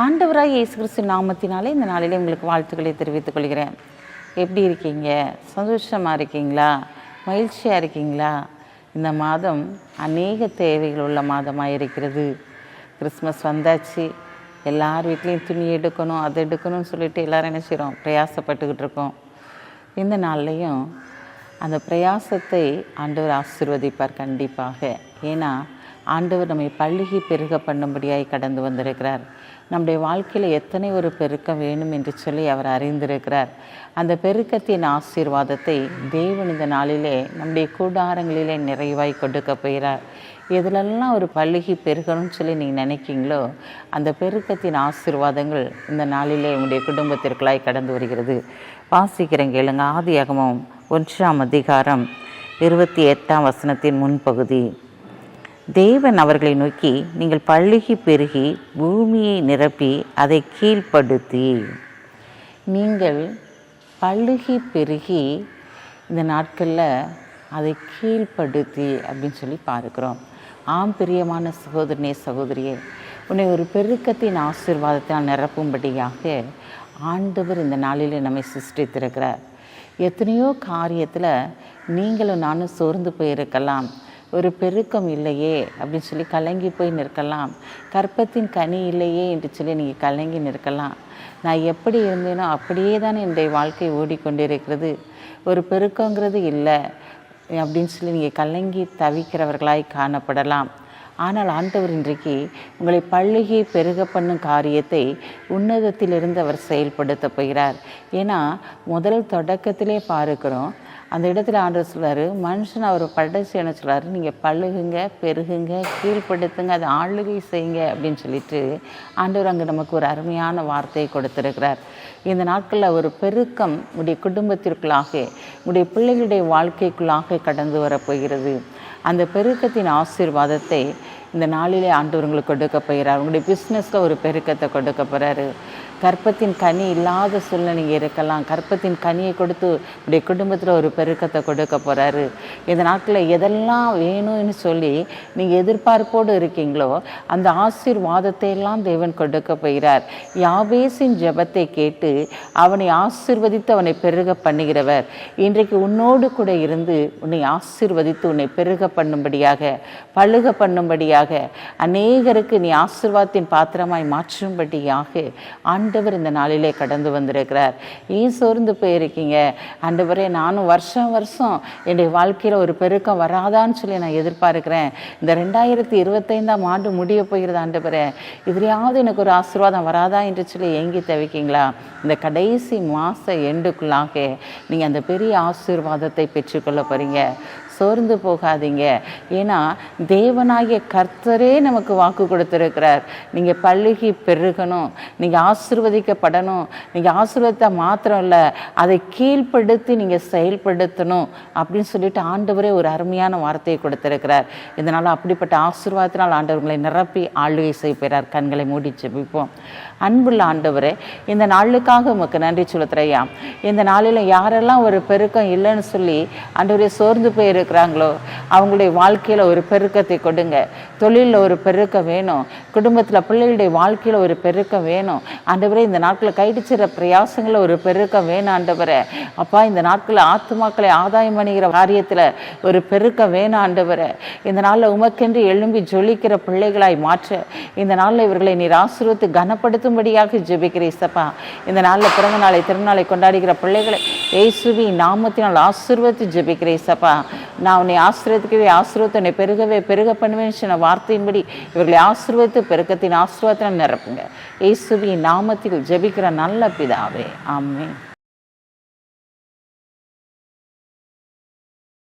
ஆண்டவராக இயேசு கிறிஸ்து நாமத்தினாலே இந்த நாளிலே உங்களுக்கு வாழ்த்துக்களை தெரிவித்துக் கொள்கிறேன். எப்படி இருக்கீங்க? சந்தோஷமாக இருக்கீங்களா? மகிழ்ச்சியாக இருக்கீங்களா? இந்த மாதம் அநேக தேவைகள் உள்ள மாதமாக இருக்கிறது. கிறிஸ்மஸ் வந்தாச்சு. எல்லார் வீட்லேயும் துணி எடுக்கணும் அதை எடுக்கணும்னு சொல்லிட்டு எல்லோரும் என்ன செய்கிறோம் பிரயாசப்பட்டுக்கிட்டு இருக்கோம். இந்த நாள்லையும் அந்த பிரயாசத்தை ஆண்டவர் ஆசீர்வதிப்பார் கண்டிப்பாக. ஏன்னா ஆண்டவர் நம்மை பள்ளிகி பெருக பண்ணும்படியாய் கடந்து வந்திருக்கிறார். நம்முடைய வாழ்க்கையில் எத்தனை ஒரு பெருக்கம் வேணும் என்று சொல்லி அவர் அறிந்திருக்கிறார். அந்த பெருக்கத்தின் ஆசீர்வாதத்தை தேவன் இந்த நாளிலே நம்முடைய கூடாரங்களிலே நிறைவாய் கொடுக்க போகிறார். எதிலெல்லாம் ஒரு பள்ளிகி பெருகணும்னு சொல்லி நீங்கள் நினைக்கிங்களோ அந்த பெருக்கத்தின் ஆசீர்வாதங்கள் இந்த நாளிலே உங்களுடைய குடும்பத்திற்குள்ளாய் கடந்து வருகிறது. வாசிக்கிறேன் கேளுங்க ஆதியாகமம் ஒன்றாம் அதிகாரம் இருபத்தி எட்டாம் வசனத்தின் முன்பகுதி. தேவன் அவர்களை நோக்கி நீங்கள் பழுகி பெருகி பூமியை நிரப்பி அதை கீழ்ப்படுத்தி. நீங்கள் பழுகி பெருகி இந்த நாட்களில் அதை கீழ்ப்படுத்தி அப்படின்னு சொல்லி பார்க்கிறோம். ஆம் பிரியமான சகோதரனே சகோதரியே உன்னை ஒரு பெருக்கத்தின் ஆசீர்வாதத்தால் நிரப்பும்படியாக ஆண்டவர் இந்த நாளில் நம்மை சிருஷ்டித்திருக்கிறார். எத்தனையோ காரியத்தில் நீங்களும் நானும் சோர்ந்து போயிருக்கலாம். ஒரு பெருக்கம் இல்லையே அப்படின்னு சொல்லி கலங்கி போய் நிற்கலாம். கற்பத்தின் கனி இல்லையே என்று சொல்லி நீங்கள் கலங்கி நிற்கலாம். நான் எப்படி இருந்தேனோ அப்படியே தான் என்னுடைய வாழ்க்கை ஓடிக்கொண்டிருக்கிறது. ஒரு பெருக்கங்கிறது இல்லை அப்படின்னு சொல்லி நீங்கள் கலங்கி தவிக்கிறவர்களாய் காணப்படலாம். ஆனால் ஆண்டவர் இன்றைக்கு உங்களை பள்ளிகை பெருக பண்ணும் காரியத்தை உன்னதத்திலிருந்து அவர் செயல்படுத்த போகிறார். ஏன்னா முதல் தொடக்கத்திலே பார்க்கிறோம் அந்த இடத்துல ஆண்டவர் சொல்றாரு மனுஷன் அவர் படைச்சு என்ன சொல்கிறாரு நீங்கள் பழுகுங்க பெருகுங்க கீழ்ப்படுத்துங்க அதை ஆளுகை செய்யுங்க அப்படின்னு சொல்லிட்டு ஆண்டவர் அங்கே நமக்கு ஒரு அருமையான வார்த்தையை கொடுத்துருக்கிறார். இந்த நாட்களில் ஒரு பெருக்கம் உடைய குடும்பத்திற்குள்ளாக உடைய பிள்ளைகளுடைய வாழ்க்கைக்குள்ளாக கடந்து வரப்போகிறது அந்த பெருக்கத்தின் ஆசீர்வாதத்தை இந்த நாளிலே ஆண்டவர்களுக்கு கொடுக்க போகிறார். உங்களுடைய பிஸ்னஸில் ஒரு பெருக்கத்தை கொடுக்க போகிறாரு கற்பத்தின் கனி இல்லாத சூழ்நிலை இருக்கலாம். கற்பத்தின் கனியை கொடுத்து இப்படி குடும்பத்தில் ஒரு பெருக்கத்தை கொடுக்க போகிறாரு இந்த நாட்களில் எதெல்லாம் வேணும்னு சொல்லி நீங்கள் எதிர்பார்ப்போடு இருக்கீங்களோ அந்த ஆசீர்வாதத்தை எல்லாம் தேவன் கொடுக்க போகிறார். யாபேசின் ஜெபத்தை கேட்டு அவனை ஆசீர்வதித்து அவனை பெருக பண்ணுகிறவர். இன்றைக்கு உன்னோடு கூட இருந்து உன்னை ஆசீர்வதித்து உன்னை பெருக பண்ணும்படியாக பழுக பண்ணும்படியாக அநேகருக்கு நீ ஆசீர்வாதத்தின் பாத்திரமாய் மாற்றும்படியாக ஆண்டவர் இந்த நாளிலே கடந்து வந்திருக்கிறார். ஏன் சோர்ந்து போயிருக்கீங்க? ஆண்டவரே நானும் வருஷம் வருஷம் என்னுடைய வாழ்க்கையில் ஒரு பெருக்கம் வராதான்னு சொல்லி நான் எதிர்பார்க்கிறேன். இந்த ரெண்டாயிரத்தி இருபத்தைந்தாம் ஆண்டு முடிய போகிறது ஆண்டவரே இதுலையாவது எனக்கு ஒரு ஆசீர்வாதம் வராதா என்று சொல்லி ஏங்கி தவிக்கீங்களா? இந்த கடைசி மாத எண்டுக்குள்ளாக நீங்கள் அந்த பெரிய ஆசீர்வாதத்தை பெற்றுக்கொள்ள போகிறீங்க சோர்ந்து போகாதீங்க. ஏன்னா தேவனாகிய கர்த்தரே நமக்கு வாக்கு கொடுத்துருக்கிறார். நீங்கள் பள்ளிகி பெருகணும். நீங்கள் ஆசிர்வதிக்கப்படணும். நீங்கள் ஆசிர்வத்தை மாத்திரம் இல்லை அதை கீழ்ப்படுத்தி நீங்கள் செயல்படுத்தணும் அப்படின்னு சொல்லிட்டு ஆண்டவரே ஒரு அருமையான வார்த்தையை கொடுத்துருக்கிறார். இதனால் அப்படிப்பட்ட ஆசீர்வாதத்தினால் ஆண்டவர்களை நிரப்பி ஆளுகை செய்கிறார் கண்களை மூடி ஜெபிப்போம். அன்புள்ள ஆண்டவரே இந்த நாளுக்காக உமக்கு நன்றி செலுத்துறையா இந்த நாளில் யாரெல்லாம் ஒரு பெருக்கம் இல்லைன்னு சொல்லி ஆண்டவரே சோர்ந்து போயிரு இருக்கிறாங்களோ அவங்களுடைய வாழ்க்கையில் ஒரு பெருக்கத்தை கொடுங்க. தொழிலில் ஒரு பெருக்கம் வேணும். குடும்பத்தில் பிள்ளைகளுடைய வாழ்க்கையில் ஒரு பெருக்கம் வேணும். ஆண்டவரே இந்த நாட்களில் கைடிச்சிற பிரயாசங்களில் ஒரு பெருக்கம் வேணும் ஆண்டவரே. அப்பா இந்த நாட்களில் ஆத்துமாக்களை ஆதாயம் பண்ணுகிற காரியத்தில் ஒரு பெருக்கம் வேணும் ஆண்டவரே. இந்த நாளில் உமக்கென்று எழும்பி ஜொலிக்கிற பிள்ளைகளாய் மாற்ற. இந்த நாளில் இவர்களை நீர் ஆசீர்வத்து கனப்படுத்தும்படியாக ஜெபிக்கிறேன் சப்பா இந்த நாளில் பிறந்த நாளை திருநாளை கொண்டாடுகிற பிள்ளைகளை ஏசுவி நாமத்தினால் ஆசிர்வத்து ஜெபிக்கிறேன் சப்பா நான் உன்னை ஆசீர்வதிக்கவே ஆசிரியத்தை உன்னை பெருகவே பெருக பண்ணுவேன் சொன்ன வார்த்தையின்படி இவர்களை ஆசிர்வத்து பெருக்கத்தின் ஆசீர்வாதத்தில் நிரப்புங்க. இயேசுவின் நாமத்தில் ஜெபிக்கிற நல்ல பிதாவே. ஆமே